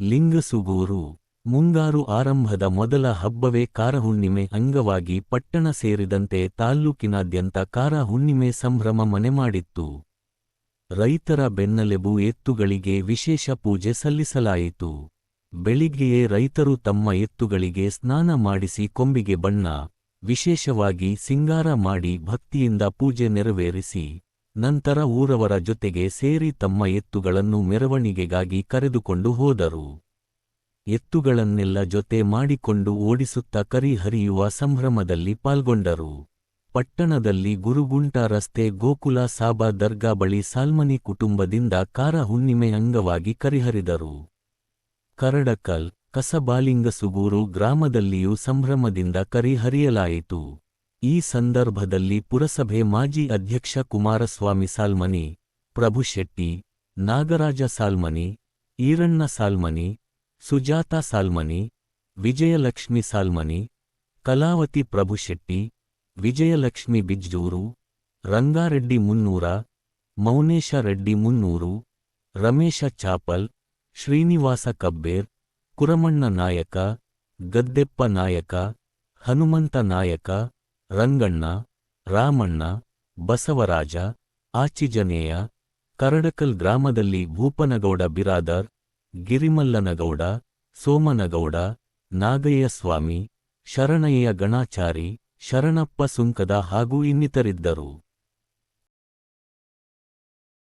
ಲಿಂಗಸುಗೂರು, ಮುಂಗಾರು ಆರಂಭದ ಮೊದಲ ಹಬ್ಬವೇ ಕಾರಹುಣ್ಣಿಮೆ ಅಂಗವಾಗಿ ಪಟ್ಟಣ ಸೇರಿದಂತೆ ತಾಲ್ಲೂಕಿನಾದ್ಯಂತ ಕಾರ ಹುಣ್ಣಿಮೆ ಸಂಭ್ರಮ ಮನೆಮಾಡಿತ್ತು ರೈತರ ಬೆನ್ನಲೆಬು ಎತ್ತುಗಳಿಗೆ ವಿಶೇಷ ಪೂಜೆ ಸಲ್ಲಿಸಲಾಯಿತು. ಬೆಳಿಗ್ಗೆಯೇ ರೈತರು ತಮ್ಮ ಎತ್ತುಗಳಿಗೆ ಸ್ನಾನ ಮಾಡಿಸಿ ಕೊಂಬಿಗೆ ಬಣ್ಣ, ವಿಶೇಷವಾಗಿ ಸಿಂಗಾರ ಮಾಡಿ ಭಕ್ತಿಯಿಂದ ಪೂಜೆ ನೆರವೇರಿಸಿ. ನಂತರ ಊರವರ ಜೊತೆಗೆ ಸೇರಿ ತಮ್ಮ ಎತ್ತುಗಳನ್ನು ಮೆರವಣಿಗೆಗಾಗಿ ಕರೆದುಕೊಂಡು ಹೋದರು. ಎತ್ತುಗಳನ್ನೆಲ್ಲ ಜೊತೆ ಮಾಡಿಕೊಂಡು ಓಡಿಸುತ್ತ ಕರಿ ಹರಿಯುವ ಸಂಭ್ರಮದಲ್ಲಿ ಪಾಲ್ಗೊಂಡರು. ಪಟ್ಟಣದಲ್ಲಿ ಗುರುಗುಂಟ ರಸ್ತೆ ಗೋಕುಲ ಸಾಬಾ ದರ್ಗಾ ಬಳಿ ಸಾಲ್ಮನಿ ಕುಟುಂಬದಿಂದ ಕಾರ ಹುಣ್ಣಿಮೆ ಅಂಗವಾಗಿ ಕರಿಹರಿದರು. ಕರಡಕಲ್ ಕಸಬಾಲಿಂಗಸುಗೂರು ಗ್ರಾಮದಲ್ಲಿಯೂ ಸಂಭ್ರಮದಿಂದ ಕರಿಹರಿಯಲಾಯಿತು. ಈ ಸಂದರ್ಭದಲ್ಲಿ ಪುರಸಭೆ ಮಾಜಿ ಅಧ್ಯಕ್ಷ ಕುಮಾರಸ್ವಾಮಿ ಸಾಲ್ಮನಿ ಪ್ರಭುಶೆಟ್ಟಿ ನಾಗರಾಜ ಸಾಲ್ಮನಿ, ಈರಣ್ಣ ಸಾಲ್ಮನಿ, ಸುಜಾತ ಸಾಲ್ಮನಿ, ವಿಜಯಲಕ್ಷ್ಮಿ ಸಾಲ್ಮನಿ, ಕಲಾವತಿ ಪ್ರಭುಶೆಟ್ಟಿ ವಿಜಯಲಕ್ಷ್ಮಿ ಬಿಜ್ಜೂರು, ರಂಗಾರೆಡ್ಡಿ ಮುನ್ನೂರ, ಮೌನೇಶ ರೆಡ್ಡಿ ಮುನ್ನೂರು, ರಮೇಶ ಚಾಪಲ್, ಶ್ರೀನಿವಾಸ ಕಬ್ಬೇರ್, ಕುರಮಣ್ಣ ನಾಯಕ, ಗದ್ದೆಪ್ಪ ನಾಯಕ, ಹನುಮಂತ ನಾಯಕ ರಂಗಣ್ಣ, ರಾಮಣ್ಣ, ಬಸವರಾಜ, ಆಚಿಜನೇಯ, ಕರಡಕಲ್ ಗ್ರಾಮದಲ್ಲಿ ಭೂಪನಗೌಡ ಬಿರಾದರ್, ಗಿರಿಮಲ್ಲನಗೌಡ, ಸೋಮನಗೌಡ, ನಾಗಯ್ಯಸ್ವಾಮಿ, ಶರಣಯ್ಯ ಗಣಾಚಾರಿ, ಶರಣಪ್ಪ ಸುಂಕದ ಹಾಗೂ ಇನ್ನಿತರಿದ್ದರು.